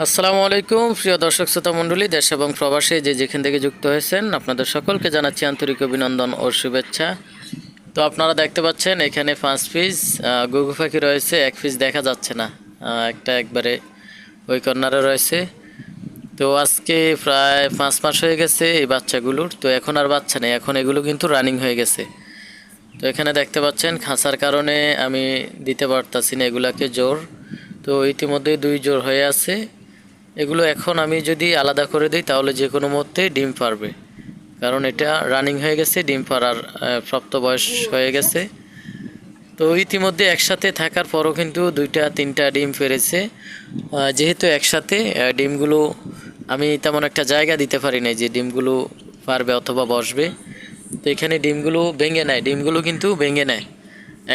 আসসালামু আলাইকুম, প্রিয় দর্শক, শ্রোতা মণ্ডলী, দেশ এবং প্রবাসে যে যেখান থেকে যুক্ত হয়েছেন, আপনাদের সকলকে জানাচ্ছি আন্তরিক অভিনন্দন ও শুভেচ্ছা। তো আপনারা দেখতে পাচ্ছেন, এখানে পাঁচ পিস গুগু পাখি রয়েছে, এক পিস দেখা যাচ্ছে না একটা একবারে ওই কর্নারে রয়েছে। তো আজকে প্রায় পাঁচ মাস হয়ে গেছে এই বাচ্চাগুলোর, তো এখন আর বাচ্চা নেই, এখন এগুলো কিন্তু রানিং হয়ে গেছে। তো এখানে দেখতে পাচ্ছেন, খাঁচার কারণে আমি দিতে পারতাছি না এগুলাকে জোর। তো ইতিমধ্যে দুই জোর হয়ে আছে। এগুলো এখন আমি যদি আলাদা করে দিই তাহলে যে কোনো মুহূর্তে ডিম পারবে। কারণ এটা রানিং হয়ে গেছে ডিম পাড়ার আহ, প্রাপ্ত বয়স হয়ে গেছে। তো ইতিমধ্যে একসাথে থাকার পরও কিন্তু দুইটা তিনটা ডিম ফেরেছে যেহেতু একসাথে ডিমগুলো আমি তেমন একটা জায়গা দিতে পারি না যে ডিমগুলো পারবে অথবা বসবে। তো এখানে ডিমগুলো ভেঙে নেয় ডিমগুলো কিন্তু ভেঙে নেয়।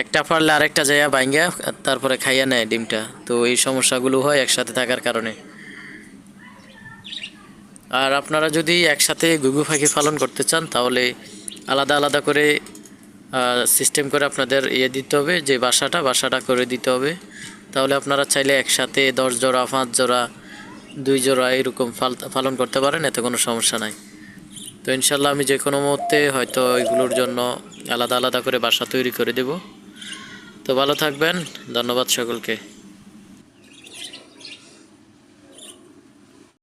একটা পারলে আরেকটা জায়গা ভাঙ্গা তারপরে খাইয়া নেয় ডিমটা। তো এই সমস্যাগুলো হয় একসাথে থাকার কারণে। আর আপনারা যদি একসাথে ঘুঘু পাখি পালন করতে চান, তাহলে আলাদা আলাদা করে সিস্টেম করে আপনাদের ইয়ে দিতে হবে, যে বাসাটা বাসাটা করে দিতে হবে। তাহলে আপনারা চাইলে একসাথে দশ জোড়া, পাঁচ জোড়া, দুই জোড়া এরকম পালন করতে পারেন, এতে কোনো সমস্যা নাই। তো ইনশাল্লাহ আমি যে কোনো মুহূর্তে হয়তো এগুলোর জন্য আলাদা আলাদা করে বাসা তৈরি করে দেব। তো ভালো থাকবেন, ধন্যবাদ সকলকে।